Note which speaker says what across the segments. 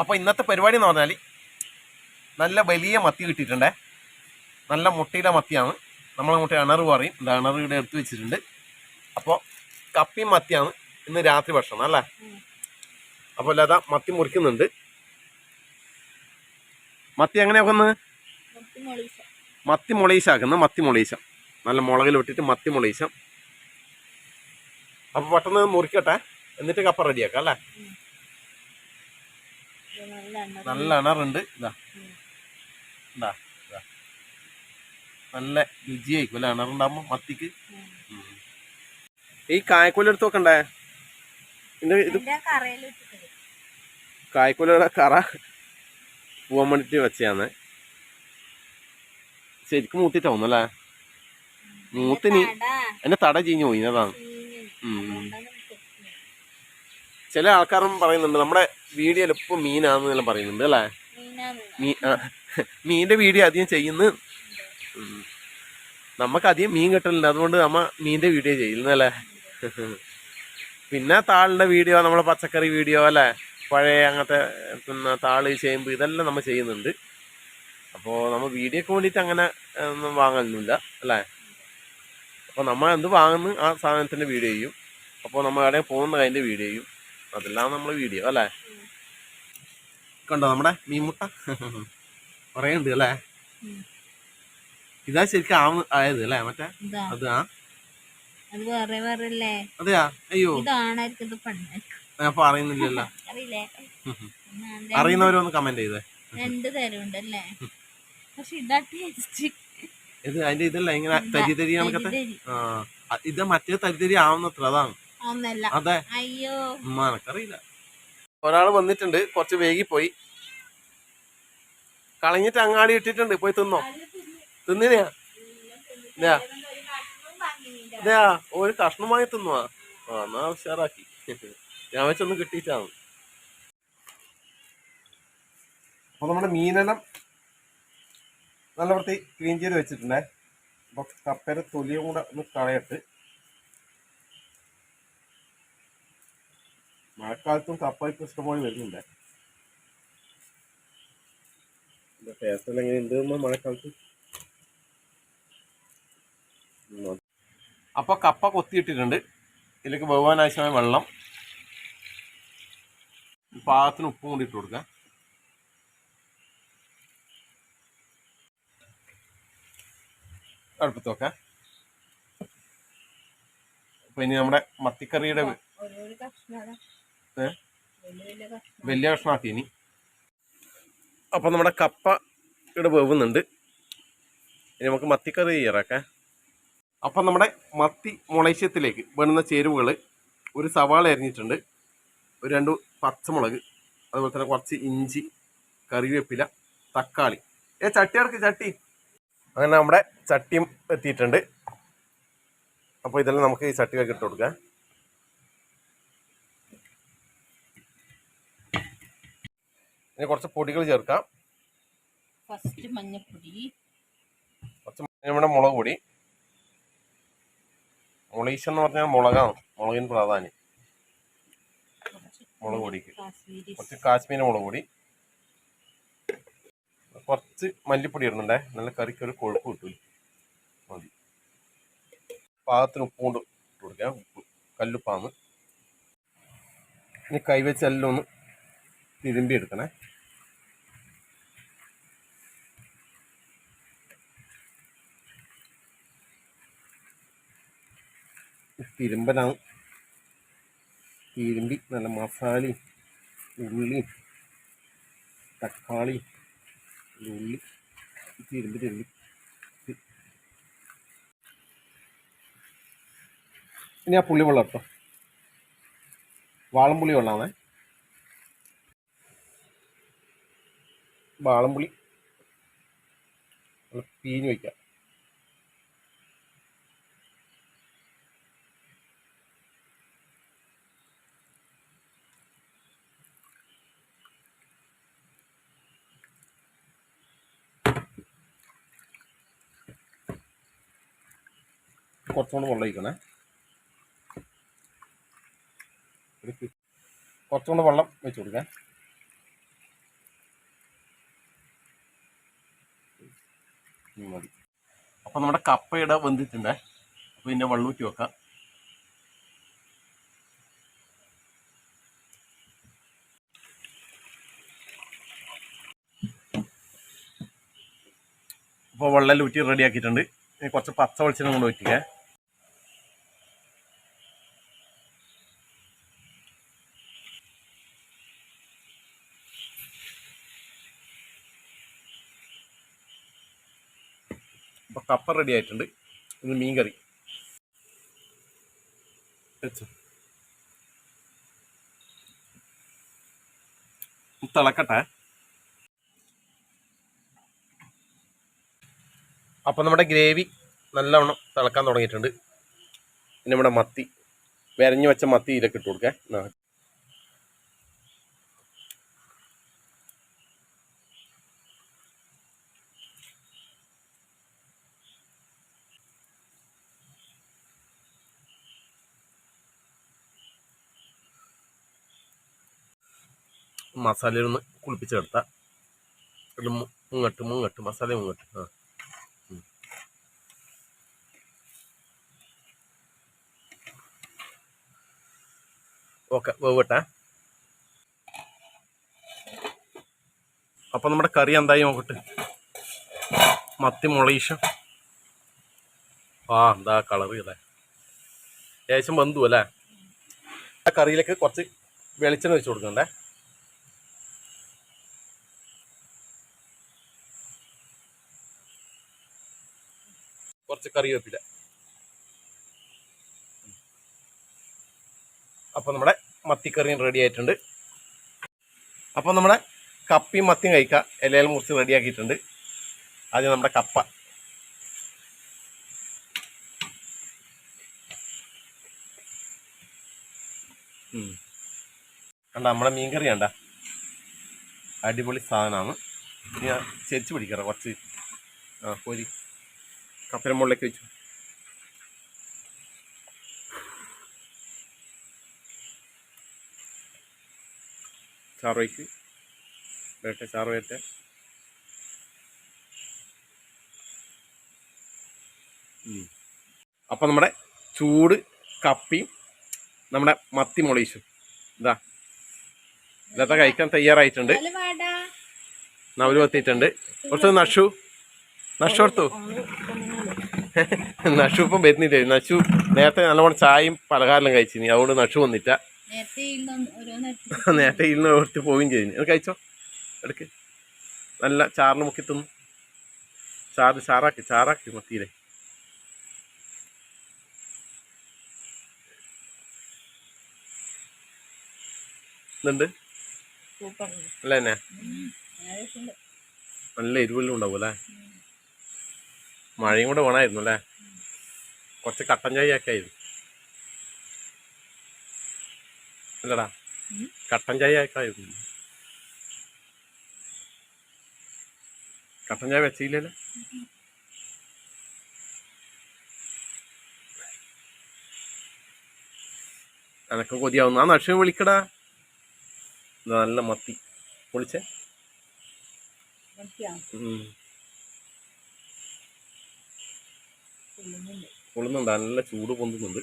Speaker 1: അപ്പോൾ ഇന്നത്തെ പരിപാടി എന്ന് പറഞ്ഞാൽ നല്ല വലിയ മത്തി കിട്ടിയിട്ടുണ്ടേ. നല്ല മുട്ടയുടെ മത്തിയാണ്. നമ്മളെ മുട്ട അണറ് പറയും. ഇത് അണറ് എടുത്ത് വെച്ചിട്ടുണ്ട്. അപ്പോൾ കപ്പിയും മത്തിയാണ് ഇന്ന് രാത്രി ഭക്ഷണം അല്ലേ? അപ്പോൾ ലത മത്തി മുറിക്കുന്നുണ്ട്. മത്തി എങ്ങനെയാ വെക്കുന്നത്? മത്തി മുളീശാക്കുന്നു മത്തി മുളീശ നല്ല മുളകിൽ വിട്ടിട്ട് മത്തി മുളീശ. അപ്പോൾ പെട്ടെന്ന് മുറിക്കട്ടെ. എന്നിട്ട് കപ്പ റെഡിയാക്കാം അല്ലേ? നല്ല അണറുണ്ട്. ഇതാ. ഇതാ ഇതാ. നല്ല രുചിയായിരിക്കും അല്ലെ അണറുണ്ടാകുമ്പോൾ മത്തിക്ക്. ഈ കായക്കൊല എടുത്ത് നോക്കണ്ടേ? ഇത് കായ്ക്കൊലയുടെ കറ പോവാൻ വേണ്ടിട്ട് വെച്ചതാണ്. ശരിക്കും മൂത്തിട്ടാവുന്നല്ലേ മൂത്തിന് എന്റെ തട ചീഞ്ഞു പോയി അതാണ്. ഉം. ചില ആൾക്കാരും പറയുന്നുണ്ട് നമ്മുടെ വീഡിയോയിൽ ഇപ്പൊ മീനാണെന്നെല്ലാം പറയുന്നുണ്ട് അല്ലേ? മീ ആ, മീനിന്റെ വീഡിയോ അധികം ചെയ്യുന്നു. നമുക്ക് അധികം മീൻ കിട്ടലുണ്ട് അതുകൊണ്ട് നമ്മ മീനിന്റെ വീഡിയോ ചെയ്യുന്നല്ലേ പിന്നെ താളിന്റെ വീഡിയോ നമ്മളെ പച്ചക്കറി വീഡിയോ അല്ലേ? പഴയ അങ്ങനത്തെ പിന്നെ താൾ ചേമ്പ് ഇതെല്ലാം നമ്മൾ ചെയ്യുന്നുണ്ട്. അപ്പോൾ നമ്മൾ വീഡിയോക്ക് വേണ്ടിയിട്ട് അങ്ങനെ ഒന്നും വാങ്ങലൊന്നുമില്ല അല്ലേ? അപ്പോൾ നമ്മൾ എന്ത് വാങ്ങുന്നു ആ സാധനത്തിന്റെ വീഡിയോ ചെയ്യും. അപ്പോൾ നമ്മൾ എവിടെ പോകുന്ന അതിന്റെ വീഡിയോ ചെയ്യും. അതെല്ലാം നമ്മൾ വീഡിയോ അല്ലേ? കണ്ടോ നമ്മുടെ മീൻമുട്ട? കുറേ ഉണ്ട് അല്ലേ? ഇതാ ശരിക്കും ആവുന്ന ആയത് അല്ലേ? മറ്റേ അത് ആ.
Speaker 2: അത് വേറെ വേറെ അല്ലേ
Speaker 1: അതെയാ? അയ്യോ. ഞാൻ പറയുന്നില്ലല്ലോ. അറിയുന്നവരൊന്ന് കമന്റ് ചെയ്തേ.
Speaker 2: രണ്ട് തരം ഉണ്ടല്ലേ പക്ഷെ ഇതാ ടേസ്റ്റ്
Speaker 1: ഇത് അതിന്റെ ഇതല്ല ഇങ്ങനെ തരി തരി കണക്കത്തെ ആ ഇത് മറ്റേ തരി തരി ആവുന്നത്ര അതാണ്. അതെ.
Speaker 2: അയ്യോ.
Speaker 1: ഉമ്മ ഒരാൾ വന്നിട്ടുണ്ട് കുറച്ച് വൈകിപ്പോയി. കളഞ്ഞിട്ട് അങ്ങാടി ഇട്ടിട്ടുണ്ട് പോയി തിന്നോ? തിന്നിനെയാ ഒരു കഷ്ണം ഒരു കഷ്ണമായി തിന്നുവാ. ആ എന്നാ ഉഷാറാക്കി. ഞാൻ വെച്ചൊന്ന് കിട്ടിയിട്ടാണ്. അപ്പൊ നമ്മുടെ മീനെല്ലാം നല്ല വൃത്തി ക്ലീൻ ചെയ്ത് വെച്ചിട്ടുണ്ടേ. അപ്പൊ കപ്പയുടെ തൊലിയും കൂടെ ഒന്ന് കളയട്ട് മഴക്കാലത്തും കപ്പ ഇപ്പൊ ഇഷ്ടംപോലെ വരുന്നുണ്ട്. ടേസ്റ്റ് എല്ലാം എങ്ങനെ ഉണ്ട് മഴക്കാലത്ത്? അപ്പോൾ അപ്പൊ കപ്പ കൊത്തിയിട്ടിട്ടുണ്ട്. ഇതിലേക്ക് ബഹുമാനാവശ്യമായ വെള്ളം. പാകത്തിന് ഉപ്പും കൂടി ഇട്ട് കൊടുക്കാം. അടുപ്പത്ത് വെക്കാം. അപ്പൊ ഇനി നമ്മുടെ മത്തിക്കറിയുടെ?
Speaker 2: വലിയ വലിയ കഷ്ണം
Speaker 1: കഷ്ണമാക്കി ഇനി. അപ്പം നമ്മുടെ കപ്പ ഇവിടെ വേവുന്നുണ്ട്. ഇനി നമുക്ക് മത്തിക്കറി ചെയ്യാറൊക്കെ അപ്പം നമ്മുടെ മത്തി മുളശ്യത്തിലേക്ക് വേണ്ടുന്ന ചേരുവകൾ ഒരു സവാള അരിഞ്ഞിട്ടുണ്ട്. ഒരു രണ്ട് പച്ചമുളക് അതുപോലെ തന്നെ കുറച്ച് ഇഞ്ചി കറിവേപ്പില തക്കാളി. ഏ ചട്ടി ഇറക്ക് ചട്ടി. അങ്ങനെ നമ്മുടെ ചട്ടിയും എത്തിയിട്ടുണ്ട്. അപ്പോൾ ഇതെല്ലാം നമുക്ക് ഈ ചട്ടിയിലേക്ക് ഇട്ട് കൊടുക്കാം. ഇനി കുറച്ച് പൊടികൾ ചേർക്കാം.
Speaker 2: ഫസ്റ്റ് മഞ്ഞപ്പൊടി.
Speaker 1: കുറച്ച് നമ്മുടെ മുളക് പൊടി. മുളീശ് എന്ന് പറഞ്ഞാൽ മുളകാണ് മുളകിന് പ്രാധാന്യം. മുളക് പൊടിക്ക്. കുറച്ച് കാശ്മീരി മുളക് പൊടി. കുറച്ച് മല്ലിപ്പൊടി ഇടുന്നുണ്ടേ. നല്ല കറിക്ക് ഒരു കൊഴുപ്പ് കിട്ടൂല. മതി. പാകത്തിന് ഉപ്പ് കൊണ്ട് ഇട്ട് കൊടുക്കാം ഉപ്പ് കല്ലുപ്പാന്ന് ഇനി കൈവച്ച് എല്ലാം ഒന്ന് തിരുമ്പി എടുക്കണേ. തിരുമ്പലാണ് തിരുമ്പി നല്ല മസാലയും ഉള്ളിയും തക്കാളി ഉള്ളി തിരുമ്പി തിരുമ്പി ഇനി ആ പുളി വെള്ളം കേട്ടോ വാളംപുളി വെള്ളമാണേ വാളംപുളി. പീഞ്ഞ് വയ്ക്കാം. കുറച്ചുകൊണ്ട് വെള്ളം കുറച്ചുകൊണ്ട് വെള്ളം വെച്ച് കൊടുക്കാൻ മതി. അപ്പോൾ നമ്മുടെ കപ്പയുടെ വെന്തിട്ടുണ്ടേ. അപ്പോൾ ഇതിന്റെ വെള്ളൂറ്റി വെക്കാം. അപ്പോൾ വെള്ളം ഊറ്റി റെഡിയാക്കിയിട്ടുണ്ട്. ഇനി കുറച്ച് പച്ച വെളിച്ചെണ്ണ കൊണ്ട് വയ്ക്കുക അപ്പോൾ കപ്പ റെഡി ആയിട്ടുണ്ട് ഇന്ന് മീൻ കറി തിളക്കട്ടെ. അപ്പം നമ്മുടെ ഗ്രേവി നല്ലവണ്ണം തിളക്കാൻ തുടങ്ങിയിട്ടുണ്ട്. പിന്നെ നമ്മുടെ മത്തി. വരഞ്ഞു വെച്ച മത്തി ഇതിലേക്ക് ഇട്ട് കൊടുക്കേ. മസാലയിലൊന്ന് കുളിപ്പിച്ചെടുത്ത. മുങ്ങട്ട് മുങ്ങട്ട് മസാല മുങ്ങട്ട്. ആ. ഓക്കെ വേവട്ടെ അപ്പം നമ്മുടെ കറി എന്തായി നോക്കട്ടെ? മത്തി മുളീഷ ആ എന്താ കളർ അല്ലേ ഏകദേശം ബന്ധു അല്ലേ? കറിയിലേക്ക് കുറച്ച് വെളിച്ചെണ്ണ വെച്ച് കൊടുക്കണ്ടേ? കുറച്ച് കറിവേപ്പില. അപ്പോൾ നമ്മുടെ മത്തിക്കറിയും റെഡി ആയിട്ടുണ്ട്. അപ്പോൾ നമ്മുടെ കപ്പിയും മത്തിയും കഴിക്കാം. ഇലയിൽ മുറിച്ച് റെഡിയാക്കിയിട്ടുണ്ട് ആദ്യം നമ്മുടെ കപ്പ. കണ്ട നമ്മുടെ മീൻകറി കണ്ട? അടിപൊളി സാധനമാണ്. ഞാൻ ചെരിച്ച് പിടിക്കറ കുറച്ച്. ആ കോരി. കപ്പയുടെ മുകളിലേക്ക് വെച്ചു. ചാറ് വയ്ക്ക് വരട്ടെ ചാറ് വരട്ടെ. അപ്പം നമ്മുടെ ചൂട് കപ്പിയും നമ്മുടെ മത്തി മുളീശും ഇതാ. ഇതൊക്കെ കഴിക്കാൻ തയ്യാറായിട്ടുണ്ട്. നവൽ എത്തിയിട്ടുണ്ട് കുറച്ച് നഷു. നഷു എടുത്തു നഷു ഇപ്പം വരുന്നില്ല? നഷു നേരത്തെ നല്ലവണ്ണം ചായയും പലഹാരം കഴിച്ചിനി. അതുകൊണ്ട് നഷു വന്നിട്ട
Speaker 2: നേരത്തെ ഇന്ന്
Speaker 1: ഓർത്ത് പോവുകയും ചെയ്തു അത് കഴിച്ചോ? എടുക്ക്. നല്ല ചാറിന് മുക്കി തിന്നു. ചാറ് ചാറാക്കി ചാറാക്കി മത്തിയിലെ. ഇതുണ്ട്? അല്ല തന്നെ നല്ല എരിവെല്ലാം ഉണ്ടാവും അല്ലേ മഴയും കൂടെ വേണമായിരുന്നു അല്ലേ? കുറച്ച് കട്ടൻ ചായ ഒക്കെ ആയിരുന്നു. അല്ലടാ കട്ടൻ ചായ ഒക്കെ ആയിരുന്നു. കട്ടൻ ചായ വെച്ചില്ലല്ലോ. എനക്ക് കൊതിയാവുന്നു. ആ നക്ഷ വിളിക്കടാ. നല്ല മത്തി. വിളിച്ചേ പൊള്ളുന്നുണ്ട് നല്ല ചൂട് പൊന്തുന്നുണ്ട്.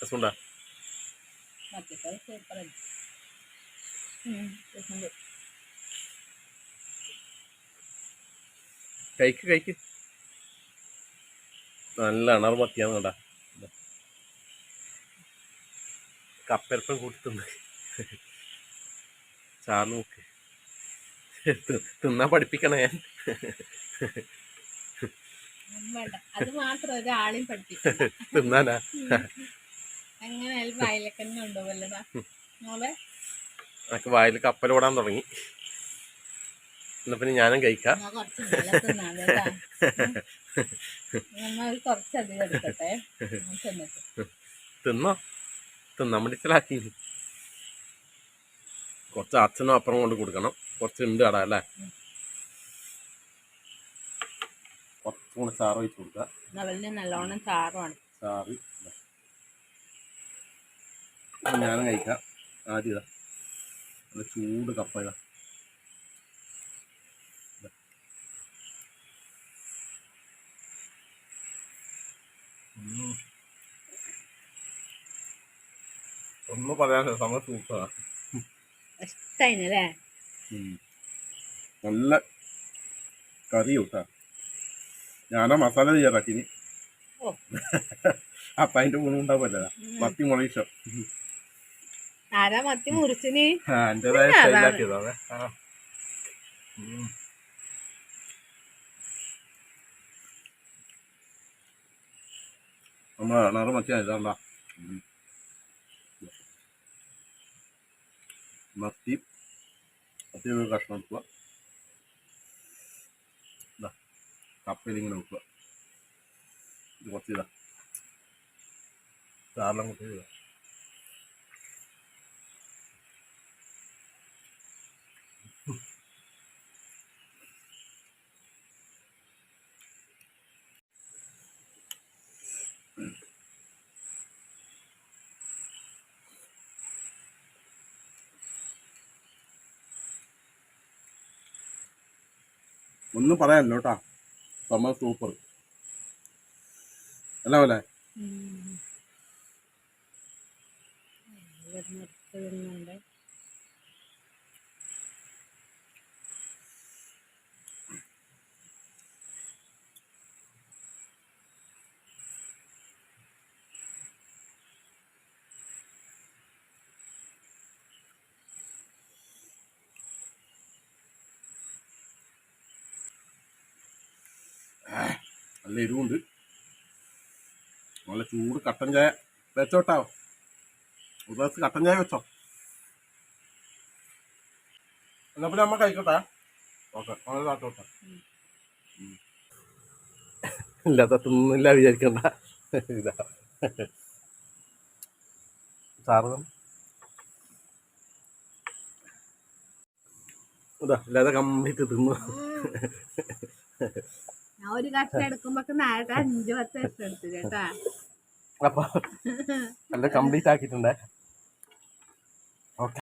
Speaker 1: രസമുണ്ടാ? കഴിക്ക് കഴിക്ക്. നല്ല അണർ മത്തിയാന്ന് കണ്ടാ. കപ്പരപ്പം കൂട്ടി ചാർന്ന് നോക്ക്. തിന്നാ പഠിപ്പിക്കണേ ഞാൻ.
Speaker 2: അത് മാത്രം ഒരാളെയും പഠിപ്പിക്കും.
Speaker 1: തിന്നാനാ?
Speaker 2: അങ്ങനെ അയാൾ വയലൊക്കെ തന്നെ ഉണ്ടാവല്ലടാ മോളെ?
Speaker 1: എനിക്ക് വായിൽ കപ്പലോടാൻ തുടങ്ങി. എന്നാ പിന്നെ ഞാനും കഴിക്കാം. തിന്നോ തിന്നാൻ കുറച്ച് അച്ഛനും അപ്പുറം കൊണ്ട് കൊടുക്കണം. കുറച്ച് ഉണ്ട് അടാ അല്ലേ? സ്പൂൺ ചാറ് വെച്ച് കൊടുക്കുക.
Speaker 2: നവലിന് നല്ലോണം ചാറുമാണ്
Speaker 1: ചാറ്. ഞാൻ കഴിക്കാം. ആദ്യം ഇതാ. നല്ല ചൂട് കപ്പ ഇതാ. ഒന്നും പറയാനില്ല സമയം സൂപ്പറാ.
Speaker 2: ഇഷ്ടമായില്ലേ
Speaker 1: നല്ല കറി കൂട്ടാ. ഞാനാ മസാല തയ്യാറാക്കിനി. അപ്പൊ അതിന്റെ ഗുണം ഉണ്ടാവില്ല മത്തി മുളയിച്ചോ.
Speaker 2: ആരാ മത്തി മുറിച്ചിന്?
Speaker 1: എന്റേതായ. സ്റ്റൈലാക്കിയതാ അതെ. നമ്മളെ നിറ മത്തിയാ ഇതാണ്ടാ മത്തി. മത്തി കഷ്ണം ഇതാ ഇങ്ങനെ വെക്കുക ഇത് കുറച്ച് ഇതാ. ചാറിലും കുറച്ച് ഇതാ. ഒന്നും പറയാനല്ലോ കേട്ടാ. സമ സൂപ്പർ അല്ല പോലെ നല്ല എരിവുണ്ട്. നല്ല ചൂട് കട്ടൻ ചായ. വെച്ചോട്ടാ ഒരു ഗ്ലാസ് കട്ടൻ ചായ വെച്ചോ. എന്നാ പിന്നെ നമ്മൾ കഴിക്കോട്ടെ? ഓക്കെ നമ്മൾ കാട്ടോട്ടെ ഇല്ല തിന്നില്ല വിചാരിക്കണ്ട. ഇതാ. സാറ് ഇതാ ഇല്ലാതെ കംപ്ലീറ്റ് തിന്നു.
Speaker 2: ഒരു കഷ്ണം എടുക്കുമ്പോ നേരത്തെ അഞ്ചു പത്ത് കഷ്ണം എടുത്തു കേട്ടാ.
Speaker 1: അപ്പൊ നല്ല കംപ്ലീറ്റ് ആക്കിയിട്ടുണ്ടേ.